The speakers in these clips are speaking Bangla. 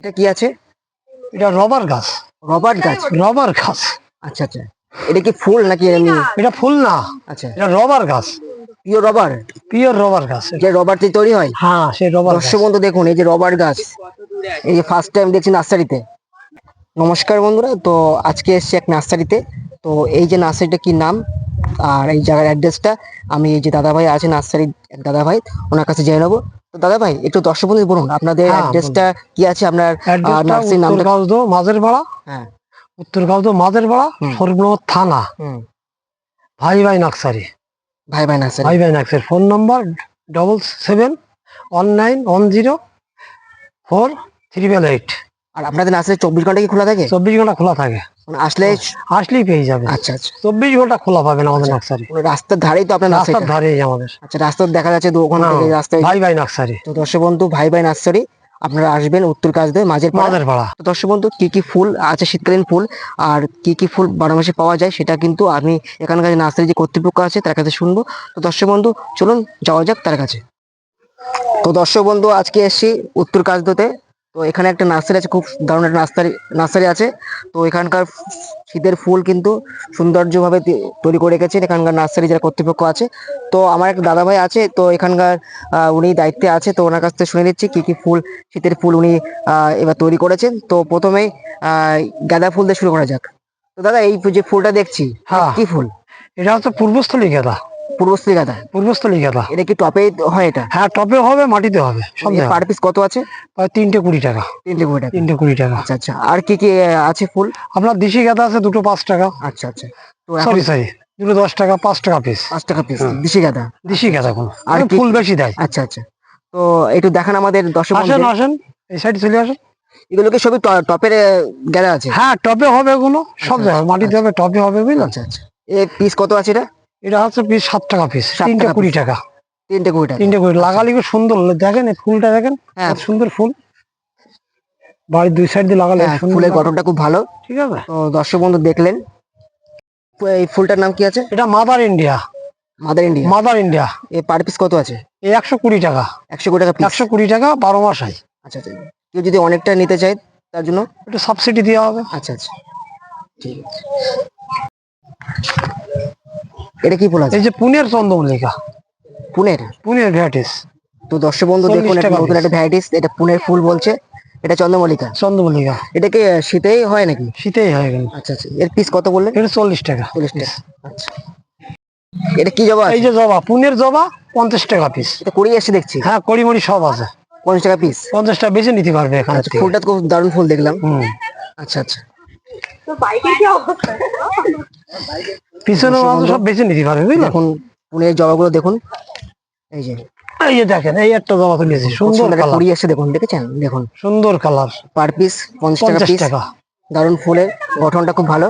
এটা কি আছে? এটা রবার গাছ। রবার গাছ রবার গাছ আচ্ছা আচ্ছা। এটা কি ফুল নাকি এমনি এটা ফুল না। আচ্ছা। এটা রবার গাছ। পিওর রবার পিওর রবার গাছ। এটা। যে রবার দিয়ে তৈরি হয়? হ্যাঁ সেই রবার। দর্শক বন্ধু দেখুন এই যে রবার গাছ এই যে ফার্স্ট টাইম দেখছি নার্সারিতে। নমস্কার বন্ধুরা তো আজকে এসেছি এক নার্সারিতে। তো এই যে নার্সারিটা কি নাম? আর এই জায়গার অ্যাড্রেসটা আমি এই যে দাদা ভাই আছে নার্সারি দাদা ভাই ওনার কাছে জেনে নেব। তো দাদা ভাই একটু দর্শক বন্ধু বলুন আপনাদের অ্যাড্রেসটা কি আছে? আপনার নার্সারির নামটা গাউদো মাঝের পাড়া হ্যাঁ। উত্তর গাউদো মাঝের পাড়া হুম। সর্বনগর থানা। হুম। ভাই ভাই নাকসারি ভাই ভাই নার্সারি। ভাই ভাই নাকসারি phone number double seven one nine one zero four triple eight আর আপনাদের নার্সারি চব্বিশ ঘণ্টা কি খোলা থাকে? চব্বিশ ঘণ্টা খোলা থাকে। মানে আসলে আসলেই পেয়ে যাবে। আচ্ছা আচ্ছা। চব্বিশ ঘণ্টা খোলা পাবেন আমাদের নাকসারি মানে রাস্তার ধারেই তো আপনার রাস্তার নার্সারি ধারেই আমাদের। আচ্ছা রাস্তার দেখা যাচ্ছে দু হ্যাঁ, থেকে রাস্তায়। ভাই ভাই নাকসারি তো দর্শক বন্ধু ভাই ভাই নার্সারি আপনারা আসবেন উত্তর কাজদের মাঝের পাড়া। মাঝের পাড়া। দর্শক বন্ধু কি কি ফুল আছে শীতকালীন ফুল? আর কি কি ফুল বারো মাসে পাওয়া যায় সেটা কিন্তু আমি এখানকার নার্সারি যে কর্তৃপক্ষ আছে তার কাছে শুনব। তো দর্শক বন্ধু চলুন যাওয়া যাক তার কাছে। তো দর্শক বন্ধু আজকে এসেছি উত্তর কাজদোতে তো এখানে একটা নার্সারি আছে খুব দারুণ একটা নার্সারি নার্সারি আছে। তো এখানকার শীতের ফুল কিন্তু সৌন্দর্যভাবে তৈরি করে রেখেছেন এখানকার নার্সারি যারা কর্তৃপক্ষ আছে। তো আমার একটা দাদা ভাই আছে তো এখানকার উনি দায়িত্বে আছে তো ওনার কাছ থেকে শুনে নিচ্ছি কি কি ফুল শীতের ফুল উনি এবার তৈরি করেছেন। তো প্রথমেই গাঁদা ফুল দিয়ে শুরু করা যাক। তো দাদা এই যে ফুলটা দেখছি হ্যাঁ। কি ফুল? এটা হচ্ছে পূর্বস্থলী গাঁদা। পূর্বশ্রী গাঁদা পূর্বস্থলী গাঁদা এটা কি টপে হয় এটা? হ্যাঁ টপে হবে মাটিতে হবে সব পার পিস কত আছে? তিনটে কুড়ি টাকা। তিনটে কুড়ি টাকা। তিনটে কুড়ি টাকা। আচ্ছা আচ্ছা। আর কি কি আছে ফুল? আপনার দেশি গাঁদা আছে দুটো পাঁচ টাকা। আচ্ছা আচ্ছা। তো সরি সরি দুটো দশ টাকা পাঁচ টাকা পিস পাঁচ টাকা পিস হ্যাঁ। দিশি গাঁদা দেশি গাঁদা কোন। আর ফুল বেশি দেয়। আচ্ছা আচ্ছা। তো একটু দেখান আমাদের দর্শক আসেন আসেন। এই সাইডে চলে আসেন। এগুলোকে সবই টপের আহ, আছে? হ্যাঁ টপে হবে এগুলো সব আচ্ছা, জায়গায়। মাটিতে হবে টপে হবে বুঝলেন? আচ্ছা আচ্ছা। এ পিস কত আছে এটা? এটা হচ্ছে পিস সাত টাকা পিস টাকা কুড়ি টাকা। তিনটে কুড়ি টাকা। তিনটে কুড়ি লাগালি খুব সুন্দর? দেখেন এই ফুলটা দেখেন? হ্যাঁ। কত সুন্দর ফুল। বাড়ির দুই সাইড দিয়ে লাগালে হ্যাঁ, ফুলের গঠনটা খুব ভালো। ঠিক আছে? তো দর্শক বন্ধু দেখলেন। এই ফুলটার নাম কি আছে? এটা mother India mother India mother India এ পার পিস কত আছে? এই একশো কুড়ি টাকা। একশো কোটি টাকা একশো কুড়ি টাকা বারো মাস হয়। আচ্ছা আচ্ছা। কেউ যদি অনেকটা নিতে চায় তার জন্য? একটু সাবসিডি দেওয়া হবে। আচ্ছা আচ্ছা। ঠিক আছে। এটা কি ফুল আছে? এই যে পুনের চন্দ্রমল্লিকা পুনের? পুনের ভ্যাটিস তো দর্শক বন্ধু দেখুন একটা টাকা নতুন একটা ভ্যারাইটিস এটা পুনের ফুল বলছে। এটা চন্দ্রমল্লিকা? চন্দ্রমল্লিকা। এটা কি শীতেই হয় নাকি? শীতেই হয় গেল আচ্ছা আচ্ছা এর পিস কত বললেন? এটা চল্লিশ টাকা চল্লিশ টাকা আচ্ছা। এটা কি জবা এই যে জবা পুনের জবা পঞ্চাশ টাকা পিস এটা কুড়ি এসে দেখছি। হ্যাঁ কড়িমড়ি সব আছে। পঞ্চাশ টাকা পিস পঞ্চাশ টাকা বেশি নিতে পারবে এখানে আচ্ছা ফুলটা খুব দারুণ ফুল দেখলাম। হুম। আচ্ছা আচ্ছা। পিছনে সব বেশি নিতে পারবে বুঝলেন দেখুন পুনের জবাগুলো দেখুন। এই যে। এই যে দেখেন এই একটা জবা তুলেছি সুন্দর কালার এসে দেখুন দেখেছেন? দেখুন। সুন্দর কালার পার পিস পঞ্চাশ টাকা পিস দারুণ ফুলের গঠনটা খুব ভালো।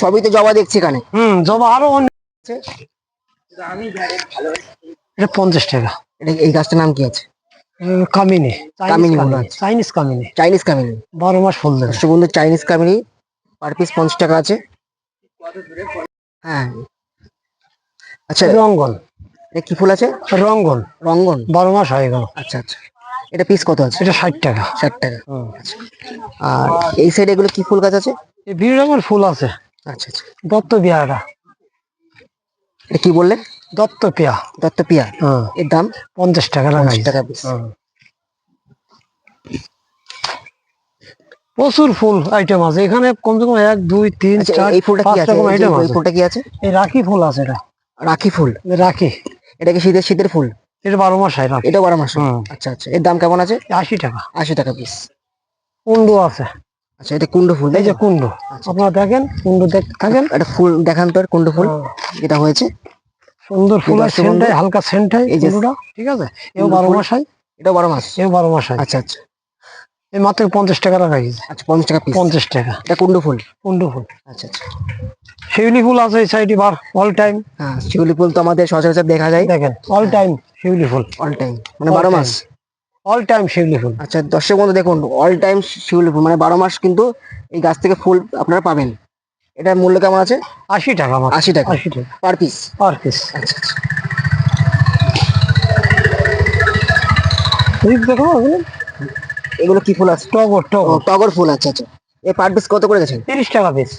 সবই তো জবা দেখছি এখানে। হুম জবা আরও অনেক এটা পঞ্চাশ টাকা। এটা এই গাছটার নাম কি আছে? কামিনী। কামিনী চাইনিজ কামিনী চাইনিজ কামিনী। বারো মাস ফুল দেবে। বন্ধু চাইনিজ কামিনী। পার পিস পঞ্চাশ টাকা আছে। হ্যাঁ। আচ্ছা রঙ্গন। এটা কি ফুল আছে? রঙ্গন। রঙ্গন। বারো মাস হয়ে গেল। আচ্ছা আচ্ছা। এটা পিস কত আছে? এটা ষাট টাকা। ষাট টাকা। আর এই সাইডে এগুলো কি ফুল গাছ আছে? বিভিন্ন রকমের ফুল আছে। আচ্ছা আচ্ছা। দত্ত পেয়ারা এটা কি বললেন? দত্ত পেয়া। দত্ত পিয়া। এর দাম? পঞ্চাশ টাকা লাগাই টাকা পিস প্রচুর ফুল আইটেম আছে। এখানে কমসে কম এক দুই তিন আচ্ছা চার এই ফুলটা কি আছে? এই আইটেম আছে। ফুলটা কি আছে? এই রাখি ফুল আছে এটা। রাখি ফুল? রাখি। এটা কি শীতের শীতের ফুল? এটা বারো মাস হয় এটা বারো মাস? আচ্ছা আচ্ছা। এর দাম কেমন আছে? আশি টাকা। আশি টাকা পিস কুন্ডু আছে। আচ্ছা এটা কুন্ড ফুল এই যে কুন্ডু আচ্ছা। আপনারা দেখেন কুন্ডু দেখতে থাকেন। এটা ফুল দেখান তো কুন্ড ফুল। এটা হয়েছে। সুন্দর ফুল দর্শক সেন্ট বন্ধু, হালকা সেন্ট হয় এই যে ঠিক আছে? এও বারো মাস হয়। এটা বারো মাস? এও বারো মাস হয়। আচ্ছা আচ্ছা। এই মাত্র পঞ্চাশ টাকা রাখা গেছে। আচ্ছা পঞ্চাশ টাকা পঞ্চাশ টাকা। এটা কুন্ড ফুল? কুন্ডু ফুল। আচ্ছা আচ্ছা। শিউলি ফুল আছে এই সাইডে বার অল টাইম হ্যাঁ শিউলি ফুল তো আমাদের সচরাচর দেখা যায়। দেখেন অল টাইম শিউলি ফুল। অল টাইম মানে বারো মাস। অল টাইম শিউলি ফুল। আচ্ছা দর্শক বন্ধু দেখুন অল টাইম শিউলি ফুল মানে বারো মাস কিন্তু এই গাছ থেকে ফুল আপনারা পাবেন। এটার মূল্য কেমন আছে? আশি টাকা মাত্র। আশি টাকা। আশি টাকা। পার পিস পার পিস আচ্ছা আচ্ছা। দেখো। এগুলো কি ফুল আছে? টগর টগর। টগর ফুল আচ্ছা আচ্ছা। এই পার পিস কত করে গেছেন তিরিশ টাকা পিস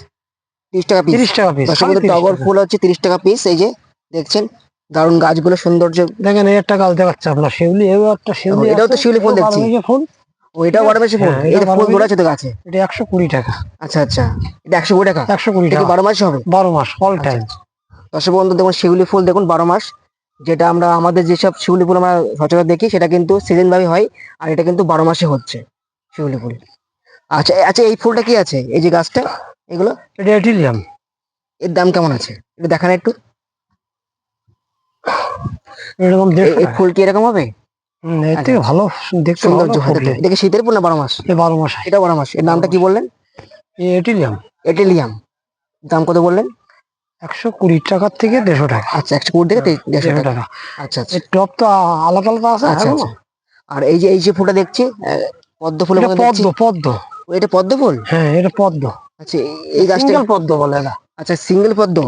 তিরিশ টাকা পিস তিরিশ টাকা পিস টগর ফুল হচ্ছে তিরিশ টাকা পিস এই যে দেখছেন দারুণ গাছগুলো সৌন্দর্য। দেখেন এই একটা গাছ দেখাচ্ছে আপনার শিউলি এও একটা শিউলি এটাও তো শিউলি ফুল দেখছি। ফুল। ও এটাও বারো মাসে ফুল? এটা ফুল ধরে আছে তো গাছে? এটা একশো কুড়ি টাকা। আচ্ছা আচ্ছা। এটা একশো কুড়ি টাকা? একশো কুড়ি টাকা। বারো মাসে হবে? বারো মাস অল টাইম দর্শক বন্ধু দেখুন শিউলি ফুল দেখুন বারো মাস। যেটা আমরা আমাদের যেসব শিউলি ফুল আমরা সচরাচর দেখি সেটা কিন্তু সিজন ভাবে হয় আর এটা কিন্তু বারো মাসে হচ্ছে শিউলি ফুল। আচ্ছা আচ্ছা এই ফুলটা কি আছে? এই যে গাছটা এগুলো? এটা এর দাম কেমন আছে? এটা দেখান একটু। এরকম এই। ফুল কি এরকম হবে? হুম, এর থেকে ভালো দেখতে সৌন্দর্য হবে এটা কি শীতের ফুল না বারো মাস? বারো মাস। এটা বারো মাস। এর নামটা কি বললেন? এটিলিয়াম। এটেলিয়াম। দাম কত বললেন? একশো কুড়ি টাকার থেকে দেড়শো টাকা। আচ্ছা একশো কুড়ি থেকে দেড়শো টাকা। আচ্ছা আচ্ছা। টপ তো আলাদা আলাদা আছে? আচ্ছা আচ্ছা। আর এই যে এই যে ফুলটা দেখছি পদ্ম দেখছি। পদ্ম পদ্ম। এটা পদ্ম ফুল? হ্যাঁ এটা পদ্ম। আচ্ছা এই- গাছটা পদ্ম বলে এটা। আচ্ছা সিঙ্গেল পদ্ম?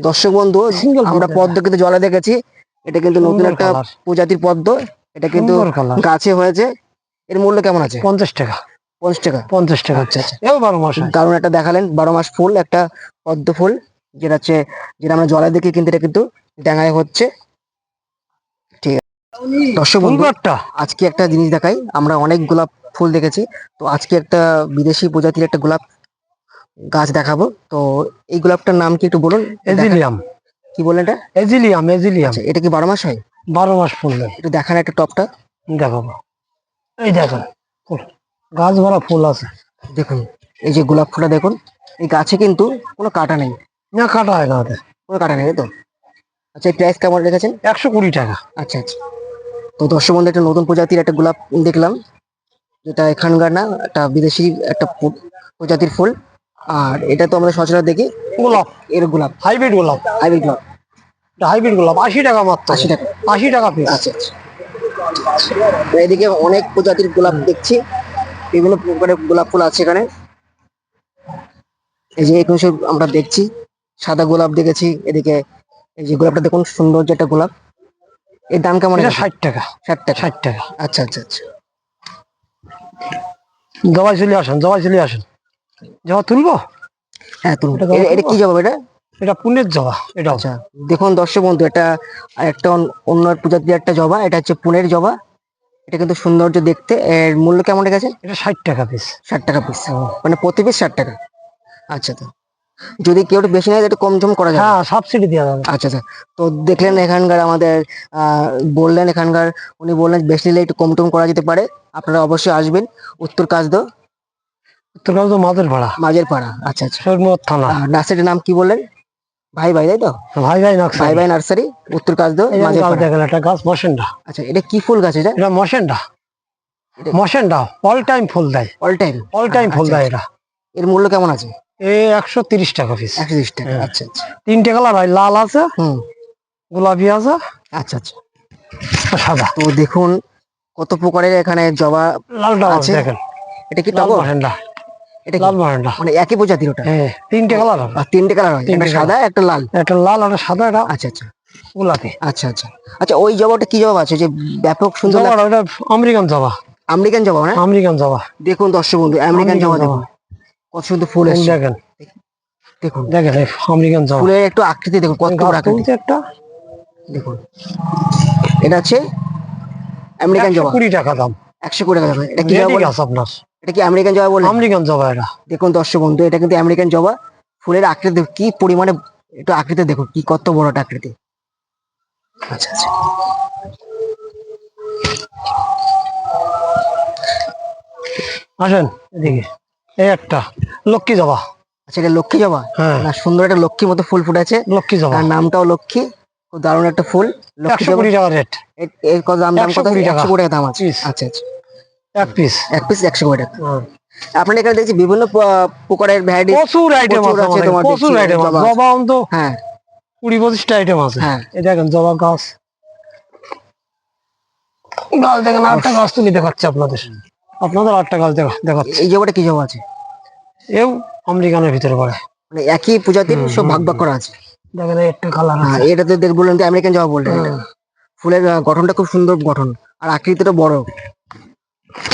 দর্শক বন্ধু আমরা পদ্ম পদ্ম কিন্তু জলে দেখেছি। এটা কিন্তু নতুন একটা প্রজাতির পদ্ম। এটা কিন্তু গাছে হয়েছে। এর মূল্য কেমন আছে? পঞ্চাশ টাকা। পঞ্চাশ টাকা। পঞ্চাশ টাকা আচ্ছা আচ্ছা। এও বারো মাস। দারুণ একটা দেখালেন বারো মাস ফুল একটা পদ্ম ফুল যেটা হচ্ছে যেটা আমরা জলে দেখি কিন্তু এটা কিন্তু ডাঙায় হচ্ছে। ঠিক আছে। দর্শক বন্ধু ফুলগাছটা আজকে একটা জিনিস দেখাই আমরা অনেক গোলাপ ফুল দেখেছি। তো আজকে একটা বিদেশি প্রজাতির একটা গোলাপ গাছ দেখাবো। তো এই গোলাপটার নাম কি একটু বলুন? এজিলিয়াম। কি বললেন এটা? এজিলিয়াম এজিলিয়াম। আচ্ছা এটা কি বারো মাস হয়? বারো মাস ফুল। একটু দেখান একটা টপটা। দেখাবো। এই দেখেন ফুল। গাছ ভরা ফুল আছে। দেখুন এই যে গোলাপ ফুলটা দেখুন এই গাছে কিন্তু কোনো কাটা নেই। না কাটা হয় না ওদের কোনো কাটা নেই তো? আচ্ছা এই প্রাইস কেমন রেখেছেন? একশো কুড়ি টাকা। আচ্ছা আচ্ছা। তো দর্শক বন্ধু একটা নতুন প্রজাতির একটা গোলাপ দেখলাম যেটা এখানকার না একটা বিদেশি একটা প্রজাতির ফুল। আর এটা তো আমরা সচরাচর দেখি গোলাপ। এর গোলাপ। হাইব্রিড গোলাপ। হাইব্রিড গোলাপ। হাইব্রিড গোলাপ আশি টাকা মাত্র। আশি টাকা। আশি টাকা পিস আচ্ছা আচ্ছা। এদিকে অনেক প্রজাতির গোলাপ দেখছি। বিভিন্ন প্রকারের গোলাপ ফুল আছে এখানে। এই যে এখানে সব আমরা দেখছি সাদা গোলাপ দেখেছি এদিকে এই যে গোলাপটা দেখুন সুন্দর যে একটা গোলাপ। এর দাম কেমন ষাট টাকা। ষাট টাকা। ষাট টাকা। আচ্ছা আচ্ছা আচ্ছা। জবাই চলে আসেন জবাই চলে আসেন। জবা তুলবো? হ্যাঁ তুলুন এটা জবা কি জবাব এটা? এটা পুনের জবা এটা আচ্ছা দেখুন দর্শক বন্ধু এটা একটা অন- অন্য প্রজাতির একটা জবা এটা হচ্ছে পুনের জবা। এটা কিন্তু সৌন্দর্য দেখতে। এর মূল্য কেমন রেখেছে এটা ষাট টাকা পিস ষাট টাকা পিস মানে প্রতি পিস ষাট টাকা। আচ্ছা তো। যদি কেউ একটু বেশি নেয় একটু কম জম করা যাবে। হ্যাঁ সাবসিডি দেওয়া যাবে। আচ্ছা আচ্ছা। তো দেখলেন এখানকার আমাদের বললেন এখানকার উনি বললেন বেশি নিলে একটু কম টম করা যেতে পারে। আপনারা অবশ্যই আসবেন উত্তর কাজদ। উত্তর তো মাদের ভাড়া মাঝের পাড়া আচ্ছা। আচ্ছা থানা। নার্সারির নাম কি বললেন? ভাই ভাই তাই তো? ভাই ভাই নাকশা ভাই ভাই নার্সারি উত্তর গাছ পাড়া। দেখেন একটা গাছ মশেন্ডা আচ্ছা এটা কি ফুল গাছ এটা? এটা মশেন্ডা মশেন্ডা অল টাইম ফুল দেয়। অল টাইম অল টাইম ফুল আচ্ছা, দেয় এটা। এর মূল্য কেমন আছে? এ একশো তিরিশ টাকা পিস একশো তিরিশ টাকা হ্যাঁ। আচ্ছা আচ্ছা। তিনটে কালার হয় লাল আছে হুম। গোলাপি আছে। আচ্ছা আচ্ছা। সাদা। তো দেখুন কত প্রকারের এখানে জবা লালটা আছে? দেখেন। এটা কি টগর? মশেন্ডা এটা? লাল মানে একই প্রজাতির ওটা? হ্যাঁ তিনটে কালার হবে। আর তিনটে কালার হয় একটা সাদা একটা লাল? একটা লাল আর সাদা এটা আচ্ছা আচ্ছা। গোলাপি। আচ্ছা আচ্ছা। আচ্ছা ওই জবাটা কি জবা আছে? যে ব্যাপক সুন্দর জবা ওটা আমেরিকান জবা। আমেরিকান জবা না আমেরিকান জবা। দেখুন দর্শক বন্ধু আমেরিকান জবা দেখুন। কত সুন্দর ফুল এসছে। দেখেন। দেখুন। দেখেন এই আমেরিকান জবা। ফুলের একটু আকৃতি দেখুন কত বড় আকৃতি। একটা। দেখুন। এটা হচ্ছে আমেরিকান জবা। কুড়ি টাকা দাম। একশো কুড়ি টাকা। এটা কি গাছ আপনার। এটা কি আমেরিকান জবা বললেন আমেরিকান জবা এটা। দেখুন দর্শক বন্ধু এটা কিন্তু আমেরিকান জবা ফুলের আকৃতি কি পরিমাণে একটু আকৃতি দেখুন কি কত বড় একটা আকৃতি। আচ্ছা আচ্ছা। আসেন এদিকে। এই একটা লক্ষ্মী জবা। আচ্ছা এটা লক্ষ্মী জবা? হ্যাঁ। না সুন্দর একটা লক্ষ্মীর মতো ফুল ফুটেছে। লক্ষ্মী জবা। তার নামটাও লক্ষ্মী খুব দারুণ একটা ফুল লক্ষ্মী জবা। রেট। এর- কত দাম দাম কত? টাকা। একশো কোটি টাকা দাম আছে। আচ্ছা আচ্ছা। এক পিস এক পিস একশো কোটি টাকা। আপনার এখানে দেখছি বিভিন্ন প্রকারের ভ্যারাইটি প্রচুর আইটেম আছে তোমার প্রচুর আইটেম আছে। জবা অন্ত হ্যাঁ। কুড়ি পঁচিশটা আইটেম আছে। হ্যাঁ। এই দেখেন জবা গাছ। গাছ দেখেন আটটা গাছ তুলি দেখাচ্ছে আপনাদের। আপনাদের আটটা গাছ দেখা দেখাচ্ছে। এই জবাটা কি জবা আছে? এও আমেরিকানের ভিতরে পড়ে। মানে একই প্রজাতির সব ভাগ ভাগ করা আছে। দেখেন একটা কালার হ্যাঁ এটাতে দেখ বললেন আমেরিকান জবা বললেন ফুলের গঠনটা খুব সুন্দর গঠন। আর আকৃতিটা বড়।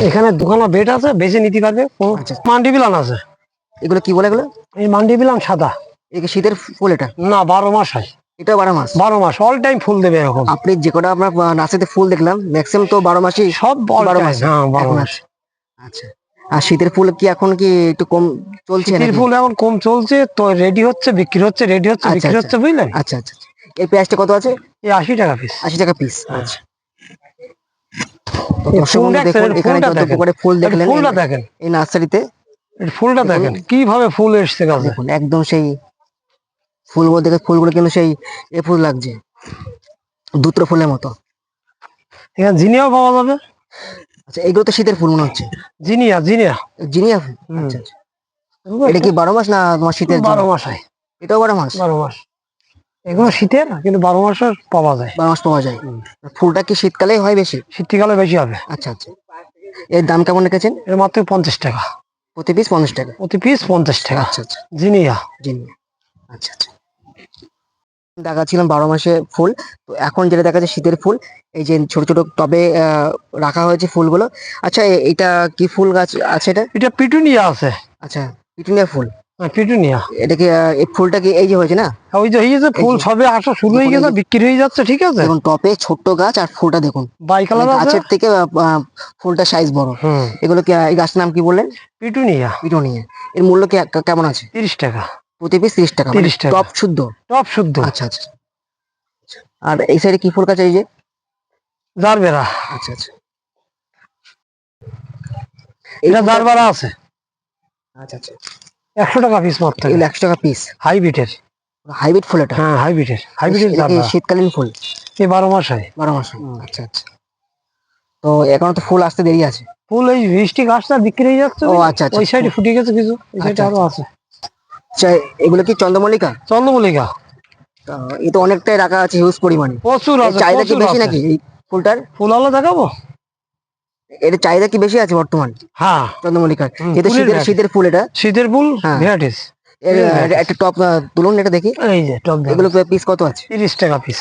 এখানে দুখানা বেড আছে বেশি নিতে পারবে আচ্ছা। মান্ডি বিলান আছে। এগুলো কি বলে এগুলো? এই মান্ডি বিলান সাদা এগুলো শীতের ফুল এটা? না বারো মাস হয়। এটা বারো মাস? বারো মাস অল টাইম ফুল দেবে এরকম। আপনি যে কটা আপনার নার্সারিতে ফুল দেখলাম ম্যাক্সিমাম তো বারো মাসই সব বারো মাস। হ্যাঁ বারো মাস। আচ্ছা। আর শীতের ফুল কি এখন কি একটু কম চলছে শীতের ফুল এখন কম চলছে তো রেডি হচ্ছে বিক্রি হচ্ছে রেডি হচ্ছে আচ্ছা, বিক্রি আচ্ছা। হচ্ছে বুঝলেন? আচ্ছা আচ্ছা আচ্ছা। প্রাইসটা কত আছে? এই আশি টাকা পিস আশি টাকা পিস আচ্ছা। তো দর্শক ফুল বন্ধু দেখছেন, দেখুন এখানে ফুলটা যত দেখেন। প্রকারের ফুল দেখলেন ফুলটা দেখেন। এই নার্সারিতে। ফুলটা দেখেন। কীভাবে ফুল এসছে গাছে। দেখুন একদম সেই ফুলগুলো কিন্তু সেই এ ফুল লাগছে দুত্র ফুলের মতো। এখানে জিনিয়াও পাওয়া যাবে। আচ্ছা এগুলো তো শীতের ফুল মনে হচ্ছে। জিনিয়া জিনিয়া জিনিয়া ফুল। আচ্ছা আচ্ছা। এটা কি বারো মাস না তোমার শীতের বারো মাস। হয় এটাও বারো মাস? বারো মাস। এগুলো শীতের কিন্তু বারো মাসের পাওয়া যায়। বারো মাস পাওয়া যায়। ফুলটা কি শীতকালেই হয় বেশি? শীতকালে বেশি হবে। আচ্ছা আচ্ছা। এর দাম কেমন রেখেছেন? এর মাত্র পঞ্চাশ টাকা। প্রতি পিস পঞ্চাশ টাকা? প্রতি পিস পঞ্চাশ টাকা। আচ্ছা আচ্ছা। জিনিয়া। জিনিয়া। আচ্ছা আচ্ছা। দেখাচ্ছিলাম বারো মাসে ফুল। তো এখন যেটা দেখা যাচ্ছে শীতের ফুল এই যে ছোট ছোট টবে রাখা হয়েছে ফুলগুলো। আচ্ছা এটা কি ফুল গাছ আছে এটা? এটা পিটুনিয়া আছে। আচ্ছা পিটুনিয়া ফুল। পিটুনিয়া। এটা কি এই ফুলটা কি এই যে হয়েছে না? ওই যে হয়ে ফুল সবে আসা শুরু হয়ে গেছে বিক্রি হয়ে যাচ্ছে ঠিক আছে? দেখুন টপে ছোট্ট গাছ আর ফুলটা দেখুন। বাই কালার মানে গাছের থেকে ফুলটা সাইজ বড়। এগুলো কি এই নাম কি বললেন? পিটুনিয়া। পিটুনিয়া। এর মূল্য কি কেমন আছে? তিরিশ টাকা। প্রতি পিস তিরিশ টাকা 30 টাকা। টপ শুদ্ধ? টপ শুদ্ধ। আচ্ছা আচ্ছা আচ্ছা। আর এই সাইডে কি ফুল গাছ এই যে? জারবেরা। আচ্ছা আচ্ছা। এটা জারবেরা আছে। আচ্ছা আচ্ছা। একশো টাকা পিস মাত্র এগুলো একশো টাকা পিস হাইব্রিডের হাইব্রিড ফুল এটা? হ্যাঁ হাইব্রিডের হাইব্রিডের শীতকালীন ফুল। এই বারো মাস হয়। বারো মাস আচ্ছা আচ্ছা। তো এখনও তো ফুল আসতে দেরি আছে? ফুল এই বৃষ্টি গাছটা বিক্রি হয়ে যাচ্ছে ও, আচ্ছা, আচ্ছা। ওই সাইডে ফুটে গেছে কিছু। এই সাইডে আচ্ছা, আরও আছে। আচ্ছা এগুলো কি চন্দ্রমল্লিকা? চন্দ্রমল্লিকা। এ তো অনেকটাই রাখা আছে হিউজ পরিমাণে। প্রচুর আছে চাহিদা কি বেশি নাকি ফুলটার? ফুল আলো দেখাবো? এর চাহিদা কি বেশি আছে বর্তমান? হ্যাঁ। চন্দ্রমল্লিকার। হুম, শীতের শীতের ফুল এটা। শীতের ফুল? হ্যাঁ। ভ্যারাইটিস। একটা টপ তুলুন এটা দেখি। এই যে টপ এগুলো পিস কত আছে? তিরিশ টাকা পিস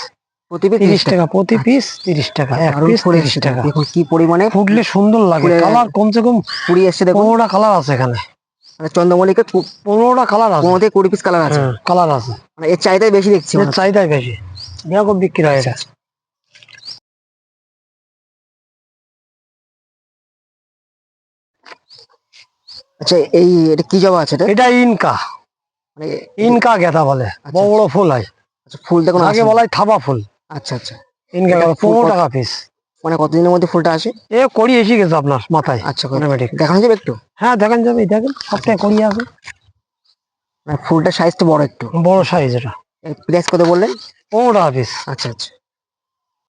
প্রতি পিস তিরিশ টাকা প্রতি পিস তিরিশ টাকা। এক পিস দেখুন কি পরিমাণে ফুটলে সুন্দর লাগে। কালার কমসে কম দেখুন। পনেরোটা কালার আছে এখানে। মানে চন্দ্রমল্লিকা পনেরোটা কালার আছে। পনেরো থেকে কুড়ি পিস কালার আছে। হ্যাঁ কালার আছে। মানে এর চাহিদাই বেশি দেখছি এর চাহিদাই বেশি। ব্যাপক বিক্রি হয় এটা আচ্ছা এই এটা কি জবা আছে এটা? ইনকা। মানে ইনকা গেঁদা বলে বড় বড় ফুল হয়। আচ্ছা, ফুল দেখুন আগে বলা হয় থাবা ফুল। আচ্ছা আচ্ছা। ইনকা পনেরো টাকা পিস মানে কতদিনের মধ্যে ফুলটা আসে? এ করি এসে গেছে আপনার মাথায় আচ্ছা অটোমেটিক দেখানো যাবে একটু? হ্যাঁ দেখেন যাবে দেখেন সবটাই করি আছে। মানে ফুলটার সাইজটা বড় একটু। বড় সাইজ এটা। প্রাইস কত বললেন? পনেরো টাকা পিস আচ্ছা আচ্ছা।